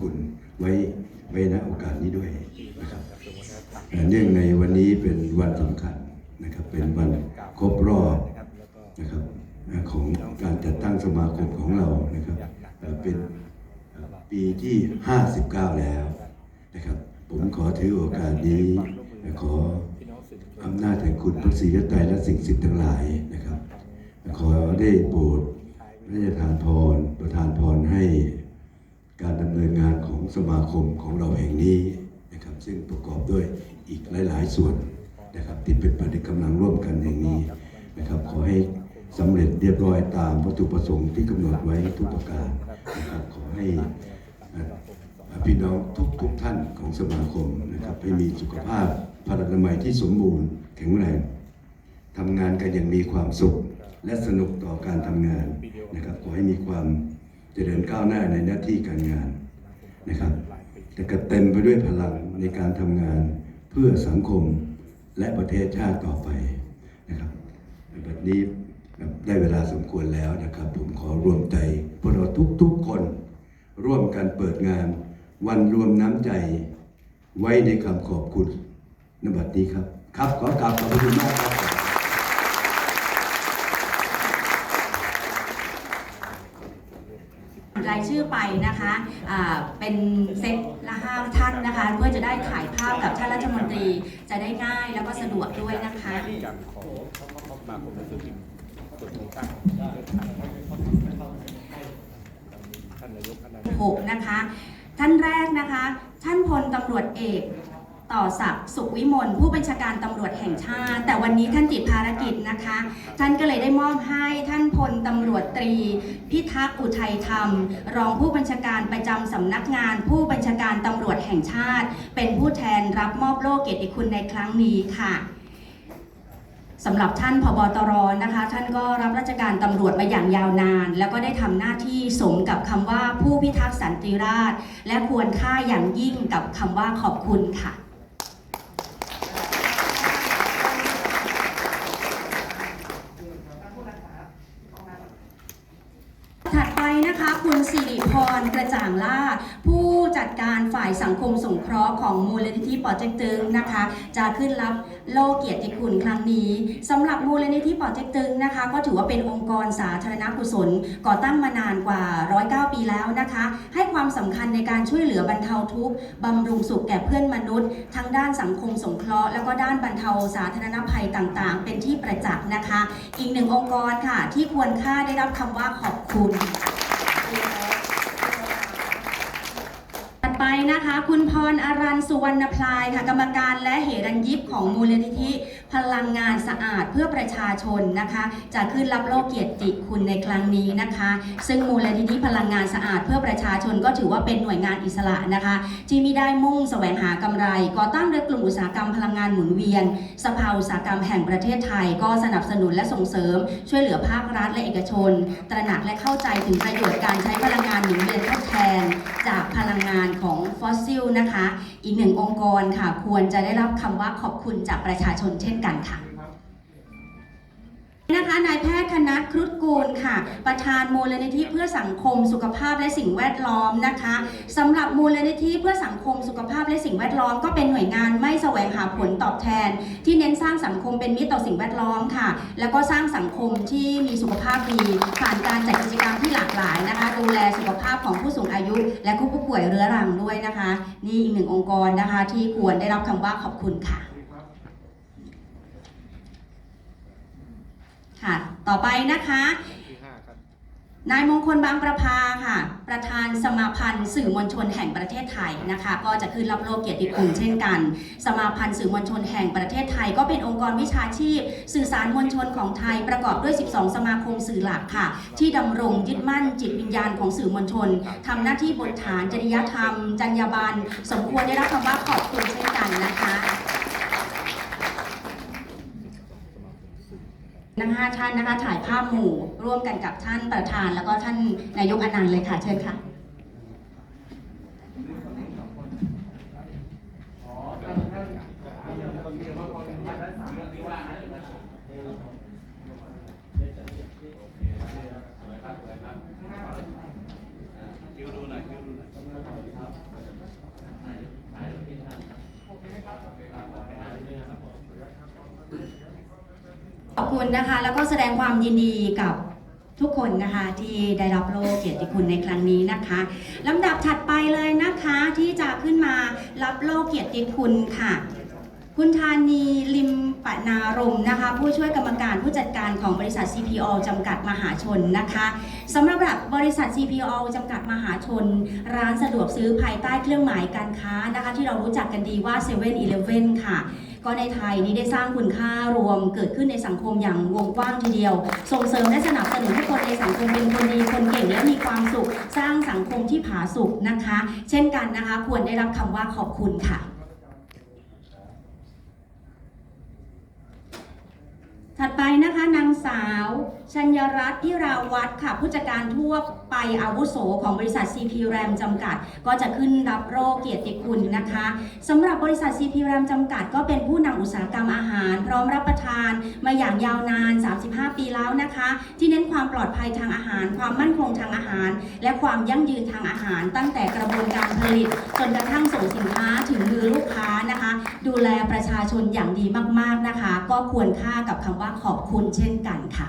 คุณไว้ไว้ณโอกาสนี้ด้วยนะครับเนื่องในวันนี้เป็นวันสำคัญนะครับ เป็นวันครบรอบนะครับของการจัดตั้งสมาคมของเรานะครับเป็นปีที่ 59 แล้วนะครับ ผมขอถือโอกาสนี้ขออำนาจแห่งคุณพระศรีรัตนและสิ่งศักดิ์สิทธิ์ทั้งหลายนะครับ ขอได้โปรดพระราชทานพรประทานพรให้ การดำเนินงานของสมาคมของเราแห่งนี้นะครับซึ่งประกอบด้วยอีกหลาย ๆ ส่วนนะครับที่เป็นปฏิกำลังร่วมกันแห่งนี้นะครับขอให้สำเร็จเรียบร้อยตามวัตถุประสงค์ที่กำหนดไว้ทุกประการนะครับขอให้อ่อพี่น้องทุกทุกท่านของสมาคมนะครับให้มีสุขภาพพลานามัยที่สมบูรณ์แข็งแรงทำงานกันอย่างมีความสุข และสนุกต่อการทำงานนะครับขอให้มีความ เจริญก้าวหน้าในหน้าที่การงานนะครับแต่ก็เต็มไปด้วยพลังในการทำงานเพื่อสังคมและประเทศชาติต่อไปนะครับในบัดนี้ได้เวลาสมควรแล้วนะครับ ผมขอรวมใจพวกเราทุกๆคนร่วมกันเปิดงานวันรวมน้ำใจไว้ในคำขอบคุณนบัดนี้ครับ ครับขอกราบขอบพระคุณมากครับ รายชื่ อไปนะคะะเป็นเซตละห้าท่านนะคะ เพื่อจะได้ถ่ายภาพกับท่านรัฐมนตรีจะได้ง่ายแล้วก็สะดวกด้วยนะคะการของมาคมหนังสือพิมพ์ส่วนต่างท่านนายกท่านนายกนะคะ ท่านแรกนะคะ ท่านพลตำรวจเอก ต่อศักดิ์สุขวิมลผู้บัญชาการตำรวจแห่งชาติ แต่วันนี้ท่านติดภารกิจนะคะ ท่านก็เลยได้มอบให้ท่านพลตำรวจตรี พิทักษ์อุทัยธรรม รองผู้บัญชาการประจำสำนักงาน ผู้บัญชาการตำรวจแห่งชาติ เป็นผู้แทนรับมอบโล่เกียรติคุณในครั้งนี้ค่ะสำหรับท่านผบตรนะคะ ท่านก็รับราชการตำรวจมาอย่างยาวนาน แล้วก็ได้ทำหน้าที่สมกับคำว่าผู้พิทักษ์สันติราษฎร์และควรค่าอย่างยิ่งกับคำว่าขอบคุณค่ะ ถัดไปนะคะ คุณ สิริพรกระจ่างล่า ผู้จัดการฝ่ายสังคมสงเคราะห์ของมูลนิธิปอเจกตึงนะคะ จะขึ้นรับโล่เกียรติคุณครั้งนี้สำหรับมูลนิธิปอเจกตึงนะคะ ก็ถือว่าเป็นองค์กรสาธารณกุศล ก่อตั้งมานานกว่า 109 ปีแล้วนะคะ ให้ความสำคัญในการช่วยเหลือบรรเทาทุกข์บำรุงสุขแก่เพื่อนมนุษย์ ทั้งด้านสังคมสงเคราะห์แล้วก็ด้านบรรเทาสาธารณภัยต่างๆ เป็นที่ประจักษ์นะคะ อีกหนึ่งองค์กรค่ะ ที่ควรค่าได้รับคำว่าขอบคุณ ถัดไป นะคะ คุณพรอรันสุวรรณพลายค่ะ กรรมการและเหรัญยิบของมูลนิธิ พลังงานสะอาดเพื่อประชาชนนะคะจะขึ้นรับโล่เกียรติคุณในครั้งนี้นะคะ ซึ่งมูลนิธิพลังงานสะอาดเพื่อประชาชนก็ถือว่าเป็นหน่วยงานอิสระนะคะ ที่มิได้มุ่งแสวงหากำไร ก่อตั้งโดยกลุ่มอุตสาหกรรมพลังงานหมุนเวียน สภาอุตสาหกรรมแห่งประเทศไทย ก็สนับสนุนและส่งเสริม ช่วยเหลือภาครัฐและเอกชน ตระหนักและเข้าใจถึงประโยชน์การใช้พลังงานหมุนเวียนทดแทน จากพลังงานของฟอสซิลนะคะ อีกหนึ่งองค์กรค่ะควรจะได้รับคำว่าขอบคุณจากประชาชนเช่นกันค่ะนะคะนายแพทย์ธนัทครุฑกูลค่ะ ประธานมูลนิธิเพื่อสังคมสุขภาพและสิ่งแวดล้อมนะคะสำหรับมูลนิธิเพื่อสังคมสุขภาพและสิ่งแวดล้อม ก็เป็นหน่วยงานไม่แสวงหาผลตอบแทน ที่เน้นสร้างสังคมเป็นมิตรต่อสิ่งแวดล้อมค่ะ แล้วก็สร้างสังคมที่มีสุขภาพดีผ่านการจัดกิจกรรมที่หลากหลายนะคะ ดูแลสุขภาพของผู้สูงอายุ และผู้ป่วยเรื้อรังด้วยนะคะ นี่อีกหนึ่งองค์กรนะคะ ที่ควรได้รับคำว่าขอบคุณค่ะ ค่ะ ต่อไปนะคะที่ห้าครับนายมงคลบางประภาค่ะ ประธานสมาพันธ์สื่อมวลชนแห่งประเทศไทยนะคะ ก็จะขึ้นรับโลกเกียรติคุณเช่นกัน สมาพันธ์สื่อมวลชนแห่งประเทศไทย ก็เป็นองค์กรวิชาชีพ สื่อสารมวลชนของไทยประกอบด้วย 12 สมาคมสื่อหลักค่ะ ที่ดำรงยึดมั่นจิตวิญญาณของสื่อมวลชนทำหน้าที่บทฐานจริยธรรม จรรยาบรรณสมควรได้รับคำว่าขอบคุณเช่นกันนะคะ ทั้งห้าท่านนะคะถ่ายภาพหมู่ร่วมกันกับท่านประธาน แล้วก็ท่านนายกอนันต์เลยค่ะเชิญค่ะ คิวดูหน่อยคิวดูหน่อย ขอบคุณนะคะ แล้วก็แสดงความยินดีกับทุกคนนะคะที่ได้รับโล่เกียรติคุณในครั้งนี้นะคะลำดับถัดไปเลยนะคะที่จะขึ้นมารับโล่เกียรติคุณค่ะ คุณธานีลิมปนารม์นะคะ ผู้ช่วยกรรมการผู้จัดการของบริษัท CPO จำกัดมหาชนนะคะสำหรับบริษัท CPO จำกัดมหาชน ร้านสะดวกซื้อภายใต้เครื่องหมายการค้านะคะ ที่เรารู้จักกันดีว่า7 e เ e ่ e อค่ะ ก็ในไทยนี้ได้สร้างคุณค่ารวมเกิดขึ้นในสังคมอย่างวงกว้างทีเดียว ส่งเสริมและสนับสนุนให้คนในสังคมเป็นคนดีคนเก่งและมีความสุข สร้างสังคมที่ผาสุกนะคะ เช่นกันนะคะ ควรได้รับคำว่าขอบคุณค่ะถัดไปนะคะนางาวชัญรัตน์พิราวัฒน์ค่ะ ผู้จัดการทั่วไปอาวุโสของบริษัท CP RAM จำกัด ก็จะขึ้นรับโรคเกียรติคุณนะคะสำหรับบริษัท CP RAM จำกัด ก็เป็นผู้นำอุตสาหกรรมอาหาร พร้อมรับประทานมาอย่างยาวนาน 35 ปีแล้วนะคะ ที่เน้นความปลอดภัยทางอาหาร ความมั่นคงทางอาหาร และความยั่งยืนทางอาหาร ตั้งแต่กระบวนการผลิตจนกระทั่งส่งสินค้า ดูแลประชาชนอย่างดีมากๆนะคะ ก็ควรค่ากับคำว่าขอบคุณเช่นกันค่ะ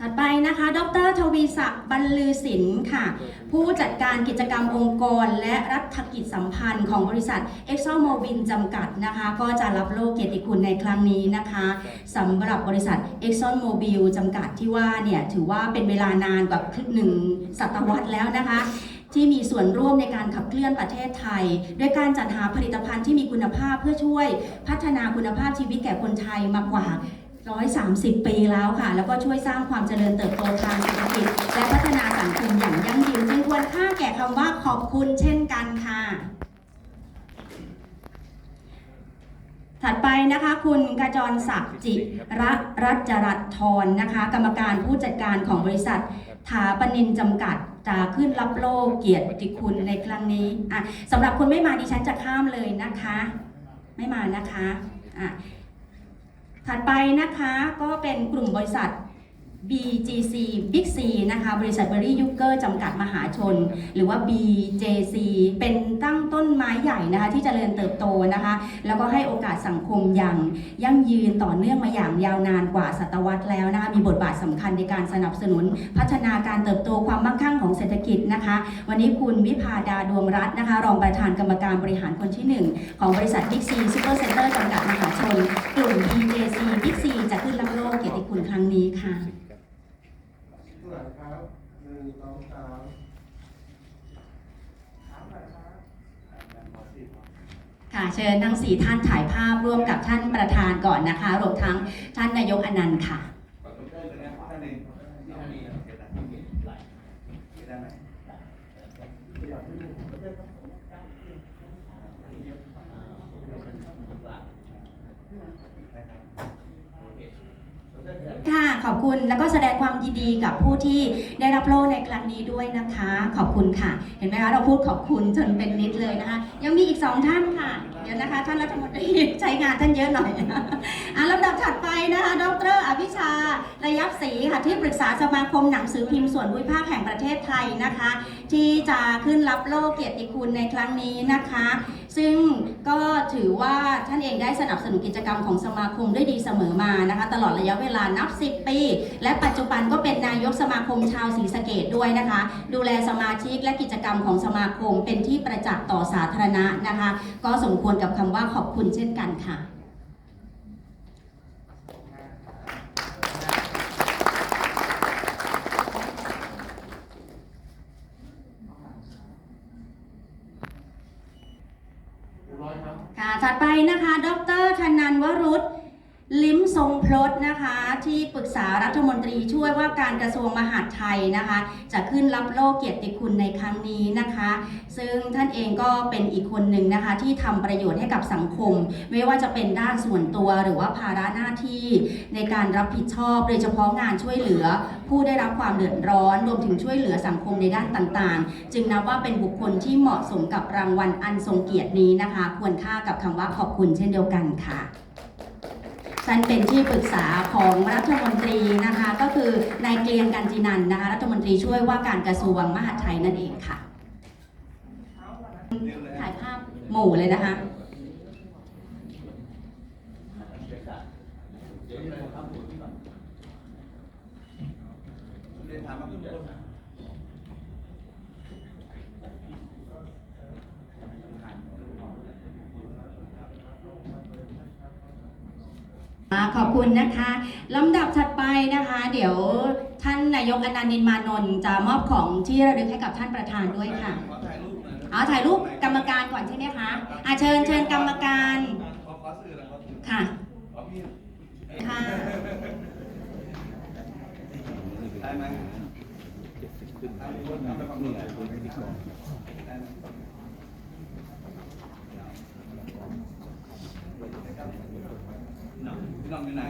ถัดไปนะคะ ดรทวีศักดิ์บรรลือศิลป์ค่ะ ผู้จัดการกิจกรรมองค์กร และรัฐกิจสัมพันธ์ของบริษัท e x o m o b i l จำกัดนะคะ ก็จะรับโล่เกียรติคุณในครั้งนี้นะคะสำหรับบริษัท Exxon Mobil จำกัดที่ว่าเนี่ย ถือว่าเป็นเวลานานกว่าหนึ่งศตวรรษแล้วนะคะที่มีส่วนร่วมในการขับเคลื่อนประเทศไทย โดยการจัดหาผลิตภัณฑ์ที่มีคุณภาพเพื่อช่วย พัฒนาคุณภาพชีวิตแก่คนไทยมากกว่า 130 ปีแล้วค่ะ แล้วก็ช่วยสร้างความเจริญเติบโตทางเศรษฐกิจ และพัฒนาสังคมอย่างยั่งยืนจึงควรค่าแก่คำว่าขอบคุณเช่นกันค่ะ ถัดไปนะคะคุณกจรศักดิ์จิระรัจรัตทรนะคะ กรรมการผู้จัดการของบริษัทถาปนินจำกัดจะขึ้นรับโล่เกียรติคุณในครั้งนี้อะสำหรับคนไม่มาดิฉันจะข้ามเลยนะคะ ไม่มานะคะอะ ถัดไปนะคะก็เป็นกลุ่มบริษัท BGC Big C นะคะบริษัทเบอรี่ยูเกอร์จำกัดมหาชน หรือว่า BJC เป็นตั้งต้นไม้ใหญ่นะคะที่จเจริญเติบโตนะคะ แล้วก็ให้โอกาสสังคมอย่างยั่งยืนต่อเนื่องมาอย่างยาวนานกว่าศตวรรษแล้วนะคะมีบทบาทสำคัญในการสนับสนุน พัฒนาการเติบโตความมั่งคั่งของเศรษฐกิจนะคะ วันนี้คุณวิพาดาดวงรัตน์นะคะ รองประธานกรรมการบริหารคนที่หนึ่งของบริษัท Big C Super Center จำกัดมหาชน กลุ่ม BJC Big C จะขึ้นรับโล่เกียรติคุณครั้งนี้ค่ะ หลัง ครับหนึ่งสองสามค่ะเชิญทั้งสี่ท่านถ่ายภาพร่วมกับท่านประธานก่อนนะคะ รวมทั้งท่านนายกอนันต์ค่ะ ค่ะข อบคุณแล้วก็แสดงความยินดีกับผู้ที่ได้รับโล่ในครั้งนี้ด้วยนะคะ ขอบคุณค่ะ เห็นไหมคะเราพูดขอบคุณจนเป็นนิดเลยนะคะ ยังมีอีกสองท่านค่ะ เดี๋ยวนะคะ ท่านรัฐมนตรีใช้งานท่านเยอะหน่อยอะลำดับถัดไปนะคะ ดรอภิชาระยับศรีค่ะที่ปรึกษาสมาคมหนังสือพิมพ์ส่วนภูมิภาคแห่งประเทศไทยนะคะ ที่จะขึ้นรับโล่เกียรติคุณในครั้งนี้นะคะซึ่งก็ถือว่าท่านเองได้สนับสนุนกิจกรรมของสมาคมด้วยดีเสมอมานะคะ ตลอดระยะเวลานับ 10 ปี และปัจจุบันก็เป็นนายกสมาคมชาวศรีสะเกดด้วยนะคะ ดูแลสมาชิกและกิจกรรมของสมาคมเป็นที่ประจักษ์ต่อสาธารณะนะคะ ก็สมควรกับคำว่าขอบคุณเช่นกันค่ะ ร้อย ค่ะถัดไปนะคะ ดรธนันวรุษ ลิ้มทรงพลดนะคะที่ปรึกษารัฐมนตรีช่วยว่าการกระทรวงมหาดไทยนะคะ จะขึ้นรับโล่เกียรติคุณในครั้งนี้นะคะ ซึ่งท่านเองก็เป็นอีกคนหนึ่งนะคะที่ทำประโยชน์ให้กับสังคม ไม่ว่าจะเป็นด้านส่วนตัวหรือว่าภาระหน้าที่ในการรับผิดชอบโดยเฉพาะงานช่วยเหลือ ผู้ได้รับความเดือดร้อนรวมถึงช่วยเหลือสังคมในด้านต่างๆ จึงนับว่าเป็นบุคคลที่เหมาะสมกับรางวัลอันทรงเกียรตินี้นะคะ ควรค่ากับคำว่าขอบคุณเช่นเดียวกันค่ะ ท่านเป็นที่ปรึกษาของรัฐมนตรีนะคะ ก็คือนายเกรียงกันจินันนะคะ รัฐมนตรีช่วยว่าการกระทรวงมหาดไทยนั่นเองค่ะ ถ่ายภาพหมู่เลยนะคะอ่า ขอบคุณนะคะลำดับถัดไปนะคะ เดี๋ยวท่านนายกอนันต์นินมานนท์จะมอบของที่ระลึกให้กับท่านประธานด้วยค่ะเอาถ่ายรูปกรรมการก่อนใช่ไหมคะอาเชิญเชิญกรรมการค่ะค่ะได้ไหม พี่น้องอยู่ไหน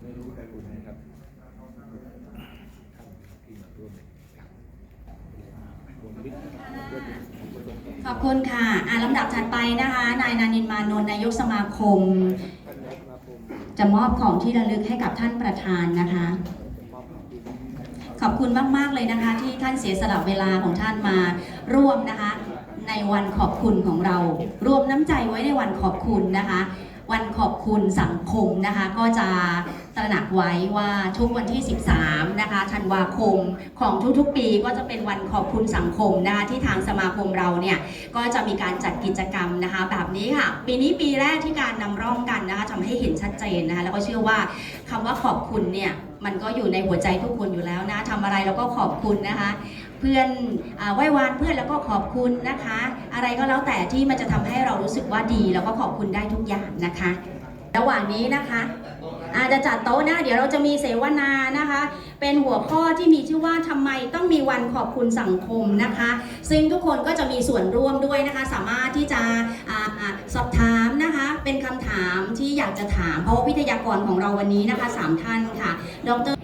ไม่รู้ใครรู้นครับที่มาร่วมขอบคุณค่ะอ่าลำดับถัดไปนะคะ นายนานินมานนท์นายกสมาคม จะมอบของที่ระลึกให้กับท่านประธานนะคะ ขอบคุณมาก ๆ เลยนะคะ ที่ท่านเสียสละเวลาของท่านมาร่วมนะคะ ในวันขอบคุณของเรา รวมน้ำใจไว้ในวันขอบคุณนะคะ วันขอบคุณสังคมนะคะก็จะตระหนักไว้ว่าทุกวันที่ 13 นะคะธันวาคมของทุกๆ ปีก็จะเป็นวันขอบคุณสังคมนะคะที่ทางสมาคมเราเนี่ยก็จะมีการจัดกิจกรรมนะคะแบบนี้ค่ะ ปีนี้ปีแรกที่การนำร่องกันนะคะทำให้เห็นชัดเจนนะคะแล้วก็เชื่อว่าคำว่าขอบคุณเนี่ยมันก็อยู่ในหัวใจทุกคนอยู่แล้วนะทำอะไรแล้วก็ขอบคุณนะคะ เพื่อนอไหว้วานเพื่อนแล้วก็ขอบคุณนะคะ อะไรก็แล้วแต่ที่มันจะทำให้เรารู้สึกว่าดี แล้วก็ขอบคุณได้ทุกอย่างนะคะ ระหว่างนี้นะคะอาจจะจัดโต๊ะนะเดี๋ยวเราจะมีเสวนานะคะ เป็นหัวข้อที่มีชื่อว่าทำไมต้องมีวันขอบคุณสังคมนะคะ ซึ่งทุกคนก็จะมีส่วนร่วมด้วยนะคะ สามารถที่จะอสอบถามนะคะ เป็นคำถามที่อยากจะถาม เพราะว่าวิทยากรของเราวันนี้นะคะสามท่านค่ะ ดร